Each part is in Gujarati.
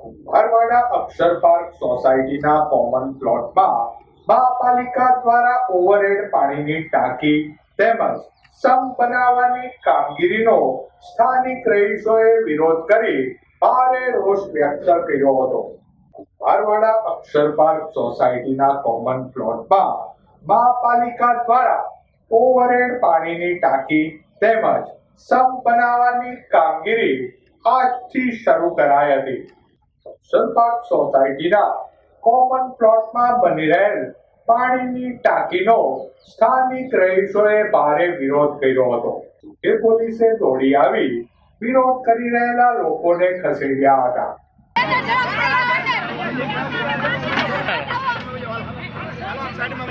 કુંભારવાડા અક્ષર પાર્ક સોસાયટીના કોમન પ્લોટમાં મહાપાલિકા દ્વારા ઓવરહેડ પાણીની ટાંકી તેમજ સંપ બનાવવાની કામગીરીનો સ્થાનિક રહીશોએ વિરોધ કરી ભારે રોષ વ્યક્ત કર્યો હતો. કુંભારવાડા અક્ષર પાર્ક સોસાયટીના કોમન પ્લોટમાં મહાપાલિકા દ્વારા ઓવરહેડ પાણીની ટાંકી તેમજ સંપ બનાવવાની કામગીરી આજથી શરૂ કરાઈ હતી. અક્ષર સોસાયટીના કોમન પ્લોટમાં બની રહેલ પાણીની ટાંકીનો સ્થાનિક રહીશોએ ભારે વિરોધ કર્યો હતો. કે પોલીસે દોડી આવી વિરોધ કરી રહેલા લોકોને ખસેડ્યા હતા. સાઈડમાં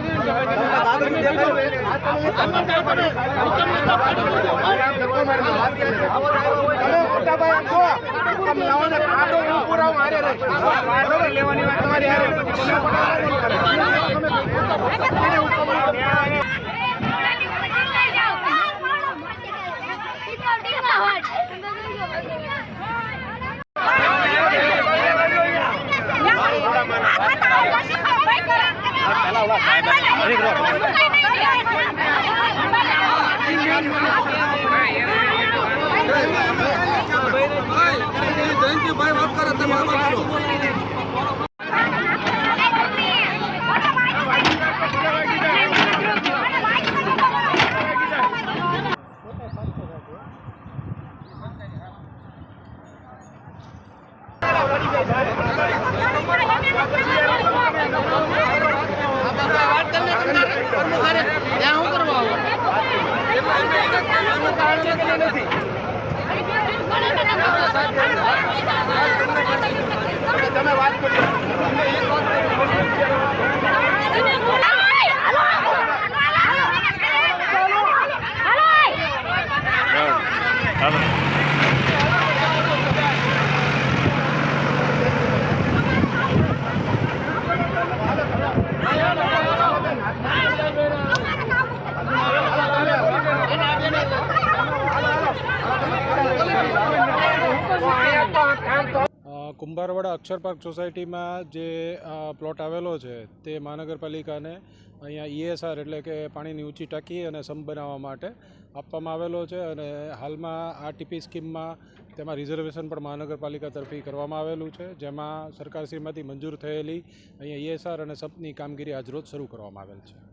તેને ઉપર લઈને તમે ફોટો કાઢી દો કોમન પ્લોટ દસ્તાવેજમાં લખેલો બધા દસ્તાવેજ ભેગા કરીને ગાંધીનગર વાત તમારી તમે કુંભારવાડા અક્ષર પાર્ક સોસાયટીમાં જે પ્લોટ આવેલો છે તે મહાનગરપાલિકાને અહીંયા ઈએસઆર એટલે કે પાણીની ઊંચી ટાંકી અને સંપ બનાવવા માટે આપવામાં આવેલો છે અને હાલમાં આ ટીપી સ્કીમમાં તેમાં રિઝર્વેશન પણ મહાનગરપાલિકા તરફથી કરવામાં આવેલું છે, જેમાં સરકારશ્રીમાંથી મંજૂર થયેલી અહીંયા ઈએસઆર અને સંપની કામગીરી આજરોજ શરૂ કરવામાં આવેલ છે.